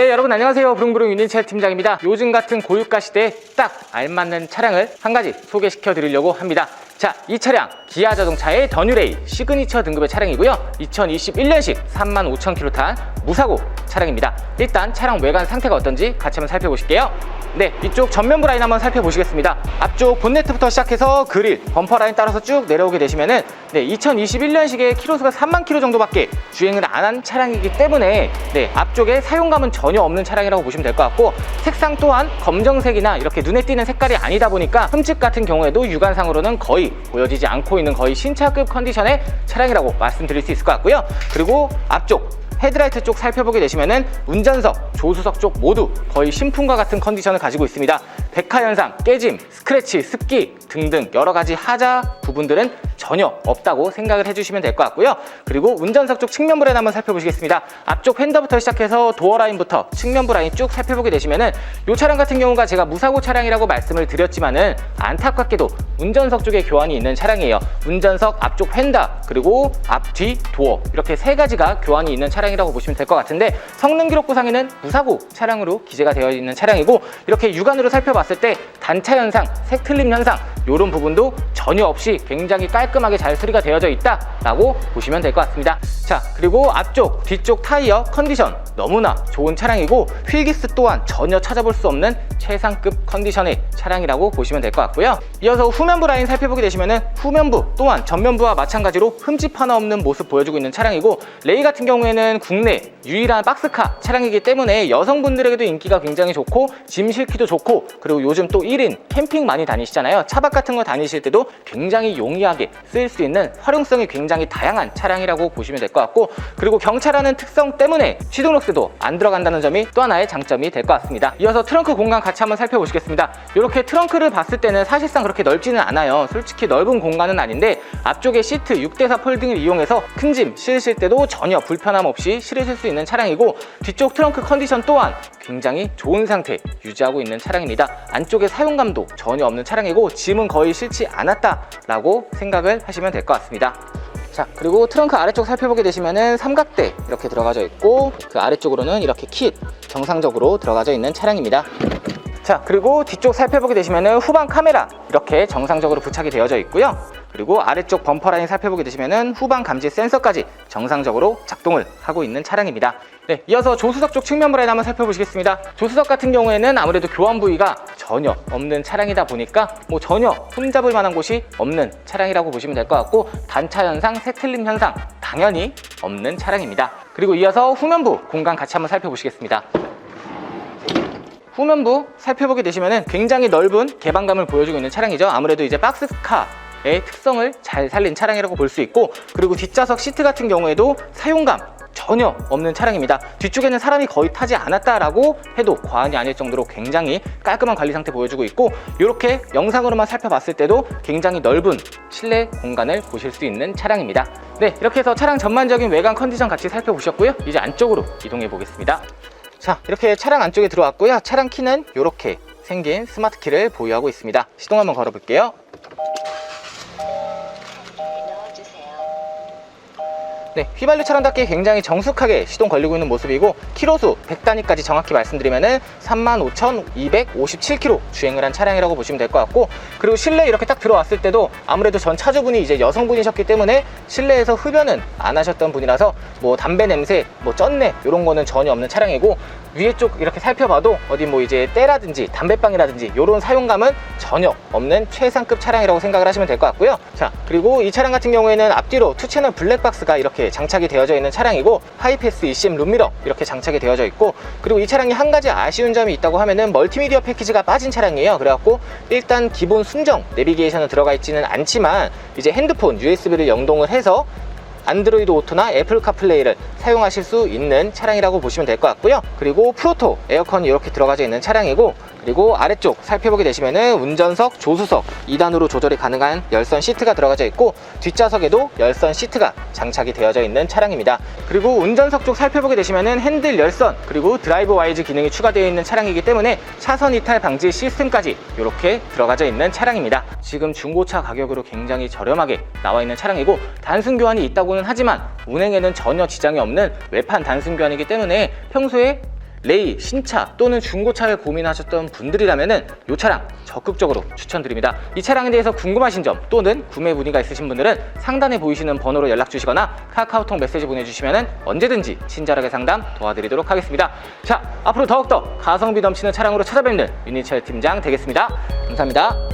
네, 여러분 안녕하세요. 부릉부릉 유니첼 팀장입니다. 요즘 같은 고유가 시대에 딱 알맞는 차량을 한 가지 소개시켜 드리려고 합니다. 자, 이 차량 기아 자동차의 더뉴레이 시그니처 등급의 차량이고요. 2021년식 35,000km 탄 무사고 차량입니다. 일단 차량 외관 상태가 어떤지 같이 한번 살펴보실게요. 네, 이쪽 전면부 라인 한번 살펴보시겠습니다. 앞쪽 본네트부터 시작해서 그릴, 범퍼 라인 따라서 쭉 내려오게 되시면은 네, 2021년식의 키로수가 3만 킬로 정도밖에 주행을 안 한 차량이기 때문에 네, 앞쪽에 사용감은 전혀 없는 차량이라고 보시면 될 것 같고 색상 또한 검정색이나 이렇게 눈에 띄는 색깔이 아니다 보니까 흠집 같은 경우에도 육안상으로는 거의 보여지지 않고 있는 거의 신차급 컨디션의 차량이라고 말씀드릴 수 있을 것 같고요. 그리고 앞쪽 헤드라이트 쪽 살펴보게 되시면은 운전석, 조수석 쪽 모두 거의 신품과 같은 컨디션을 가지고 있습니다. 백화 현상, 깨짐, 스크래치, 습기 등등 여러 가지 하자 부분들은 전혀 없다고 생각을 해주시면 될 것 같고요. 그리고 운전석 쪽 측면부 라인 한번 살펴보시겠습니다. 앞쪽 휀더부터 시작해서 도어 라인부터 측면부 라인 쭉 살펴보게 되시면은 이 차량 같은 경우가 제가 무사고 차량이라고 말씀을 드렸지만은 안타깝게도 운전석 쪽에 교환이 있는 차량이에요. 운전석 앞쪽 휀더 그리고 앞 뒤 도어 이렇게 세 가지가 교환이 있는 차량이라고 보시면 될 것 같은데 성능 기록 부상에는 무사고 차량으로 기재가 되어 있는 차량이고 이렇게 육안으로 살펴 봤을 때 단차 현상, 색 틀림 현상 이런 부분도 전혀 없이 굉장히 깔끔하게 잘 수리가 되어져 있다라고 보시면 될 것 같습니다. 자 그리고 앞쪽, 뒤쪽 타이어 컨디션 너무나 좋은 차량이고 휠기스 또한 전혀 찾아볼 수 없는 최상급 컨디션의 차량이라고 보시면 될 것 같고요. 이어서 후면부 라인 살펴보게 되시면은 후면부 또한 전면부와 마찬가지로 흠집 하나 없는 모습 보여주고 있는 차량이고 레이 같은 경우에는 국내 유일한 박스카 차량이기 때문에 여성분들에게도 인기가 굉장히 좋고 짐 실기도 좋고 그리고 요즘 또 1인 캠핑 많이 다니시잖아요. 차박 같은 거 다니실 때도 굉장히 용이하게 쓰일 수 있는 활용성이 굉장히 다양한 차량이라고 보시면 될 것 같고 그리고 경차라는 특성 때문에 시동록 스도 안 들어간다는 점이 또 하나의 장점이 될 것 같습니다. 이어서 트렁크 공간 같이 한번 살펴보시겠습니다. 이렇게 트렁크를 봤을 때는 사실상 그렇게 넓지는 않아요. 솔직히 넓은 공간은 아닌데 앞쪽에 시트 6대4 폴딩을 이용해서 큰 짐 실으실 때도 전혀 불편함 없이 실으실 수 있는 차량이고 뒤쪽 트렁크 컨디션 또한 굉장히 좋은 상태 유지하고 있는 차량입니다. 안쪽에 사용감도 전혀 없는 차량이고 짐은 거의 실지 않았다라고 생각을 하시면 될 것 같습니다. 자 그리고 트렁크 아래쪽 살펴보게 되시면은 삼각대 이렇게 들어가져 있고 그 아래쪽으로는 이렇게 킷 정상적으로 들어가져 있는 차량입니다. 자 그리고 뒤쪽 살펴보게 되시면은 후방 카메라 이렇게 정상적으로 부착이 되어져 있고요. 그리고 아래쪽 범퍼 라인 살펴보게 되시면은 후방 감지 센서까지 정상적으로 작동을 하고 있는 차량입니다. 네, 이어서 조수석 쪽 측면 라인 한번 살펴보시겠습니다. 조수석 같은 경우에는 아무래도 교환 부위가 전혀 없는 차량이다 보니까 뭐 전혀 흠잡을 만한 곳이 없는 차량이라고 보시면 될 것 같고 단차 현상, 색틀림 현상 당연히 없는 차량입니다. 그리고 이어서 후면부 공간 같이 한번 살펴보시겠습니다. 후면부 살펴보게 되시면 굉장히 넓은 개방감을 보여주고 있는 차량이죠. 아무래도 이제 박스카의 특성을 잘 살린 차량이라고 볼 수 있고 그리고 뒷좌석 시트 같은 경우에도 사용감 전혀 없는 차량입니다. 뒤쪽에는 사람이 거의 타지 않았다라고 해도 과언이 아닐 정도로 굉장히 깔끔한 관리 상태 보여주고 있고 이렇게 영상으로만 살펴봤을 때도 굉장히 넓은 실내 공간을 보실 수 있는 차량입니다. 네, 이렇게 해서 차량 전반적인 외관 컨디션 같이 살펴보셨고요. 이제 안쪽으로 이동해 보겠습니다. 자 이렇게 차량 안쪽에 들어왔고요 차량 키는 이렇게 생긴 스마트 키를 보유하고 있습니다 시동 한번 걸어 볼게요 네, 휘발유 차량답게 굉장히 정숙하게 시동 걸리고 있는 모습이고 키로수 100단위까지 정확히 말씀드리면은 35,257km 주행을 한 차량이라고 보시면 될 것 같고 그리고 실내 이렇게 딱 들어왔을 때도 아무래도 전 차주분이 이제 여성분이셨기 때문에 실내에서 흡연은 안 하셨던 분이라서 뭐 담배 냄새, 뭐 쩐내 이런 거는 전혀 없는 차량이고 위에 쪽 이렇게 살펴봐도 어디 뭐 이제 때라든지 담배빵이라든지 이런 사용감은 전혀 없는 최상급 차량이라고 생각을 하시면 될 것 같고요. 자 그리고 이 차량 같은 경우에는 앞뒤로 투채널 블랙박스가 이렇게 장착이 되어져 있는 차량이고 하이패스 ECM 룸미러 이렇게 장착이 되어져 있고 그리고 이 차량이 한 가지 아쉬운 점이 있다고 하면은 멀티미디어 패키지가 빠진 차량이에요. 그래갖고 일단 기본 순정 내비게이션은 들어가 있지는 않지만 이제 핸드폰 USB를 연동을 해서 안드로이드 오토나 애플 카플레이를 사용하실 수 있는 차량이라고 보시면 될 것 같고요. 그리고 프로토 에어컨이 이렇게 들어가져 있는 차량이고 그리고 아래쪽 살펴보게 되시면은 운전석, 조수석 2단으로 조절이 가능한 열선 시트가 들어가져 있고 뒷좌석에도 열선 시트가 장착이 되어져 있는 차량입니다. 그리고 운전석 쪽 살펴보게 되시면은 핸들 열선 그리고 드라이브 와이즈 기능이 추가되어 있는 차량이기 때문에 차선 이탈 방지 시스템까지 이렇게 들어가져 있는 차량입니다. 지금 중고차 가격으로 굉장히 저렴하게 나와 있는 차량이고 단순 교환이 있다고는 하지만 운행에는 전혀 지장이 없는 외판 단순 교환이기 때문에 평소에 레이, 신차 또는 중고차를 고민하셨던 분들이라면은 이 차량 적극적으로 추천드립니다. 이 차량에 대해서 궁금하신 점 또는 구매 문의가 있으신 분들은 상단에 보이시는 번호로 연락 주시거나 카카오톡 메시지 보내주시면은 언제든지 친절하게 상담 도와드리도록 하겠습니다. 자, 앞으로 더욱더 가성비 넘치는 차량으로 찾아뵙는 유니철 팀장 되겠습니다. 감사합니다.